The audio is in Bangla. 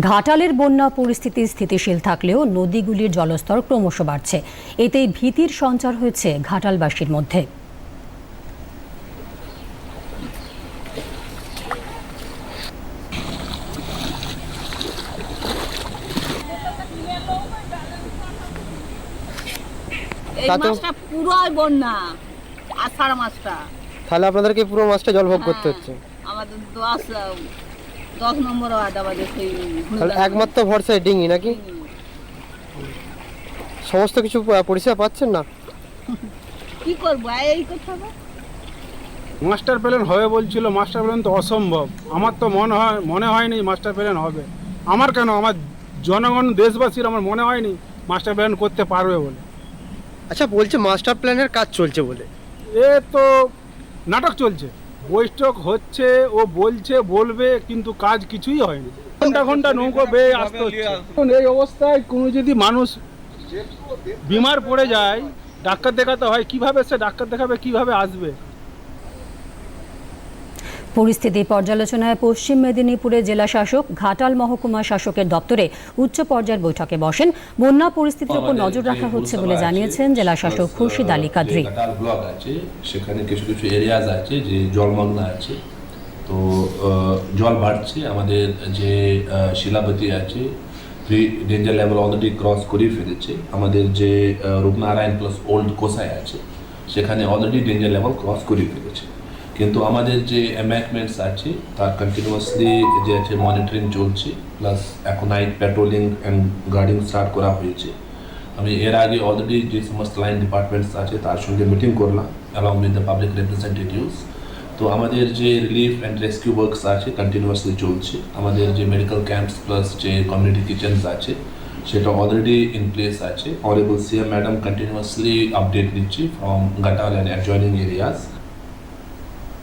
ঘাটালের বন্যা পরিস্থিতি স্থিতিশীল থাকলেও নদীগুলির জলস্তর ক্রমশ বাড়ছে। এতে ভীতির সঞ্চার হয়েছে ঘাটালবাসীর মধ্যে। পুরোই বন্যা আষাঢ় মাছটা। তাহলে আপনাদেরকে পুরো মাছটা জল ভোগ করতে হ্যাঁ, হচ্ছে আমাদের দশ দশ নম্বর সেই তাহলে একমাত্র ভরসায় ডিঙি নাকি? সমস্ত কিছু পরিষেবা পাচ্ছেন না? কি করব এই করতে হবে মাস্টার প্ল্যান হবে বলছিল মাস্টার প্ল্যান তো অসম্ভব। আমার তো মনে হয় মনে হয়নি মাস্টার প্ল্যান হবে। আমার কেন? আমার জনগণ দেশবাসীর আমার মনে হয়নি মাস্টার প্ল্যান করতে পারবে বলে। আচ্ছা বলছে মাস্টার প্ল্যানের কাজ চলছে বলে। এ তো নাটক চলছে। বৈঠক হচ্ছে ও বলছে, বলবে, কিন্তু কাজ কিছুই হয়নি। ঘণ্টা ঘণ্টা নৌকো বেয়ে আসতে হচ্ছে। এই অবস্থায় কোনো যদি মানুষ বিমার পড়ে যায়, ডাক্তার দেখাতে হয়, কীভাবে সে ডাক্তার দেখাবে, কীভাবে আসবে? পরিস্থিতি পর্যালোচনায় পশ্চিম মেদিনীপুরে জেলা শাসক ঘাটাল মহকুমা শাসকের দপ্তরে উচ্চ পর্যায়ের বৈঠকে বসেন। বন্যা পরিস্থিতির উপর নজর রাখা হচ্ছে বলে জানিয়েছেন জেলা শাসক খুরশিদ আলী কাদরি। ব্লক আছে সেখানে কিছু কিছু এরিয়াজ আছে যে জলমগ্ন আছে। তো জল বাড়ছে আমাদের যে শিলাবতী আছে pre danger level already cross করে ফেলেছে। আমাদের যে রূপনারায়ণ প্লাস ওল্ড কোসাই আছে সেখানে অলরেডি ডেঞ্জার লেভেল ক্রস করে ফেলেছে। কিন্তু আমাদের যে এম্যাকমেন্টস আছে তার কন্টিনিউয়াসলি যে আছে মনিটরিং চলছে প্লাস এখন night patrolling and guarding start করা হয়েছে। আমি এর আগে অলরেডি যে সমস্ত লাইন ডিপার্টমেন্টস আছে, তার সঙ্গে মিটিং করলাম along with the public representatives তো আমাদের যে রিলিফ অ্যান্ড রেস্কিউ ওয়ার্কস আছে কন্টিনিউয়াসলি চলছে। আমাদের যে মেডিকেল ক্যাম্পস প্লাস যে কমিউনিটি কিচেনস আছে, সেটা অলরেডি ইন প্লেস আছে। Honourable CM madam continuously update দিচ্ছি from Ghatal and adjoining areas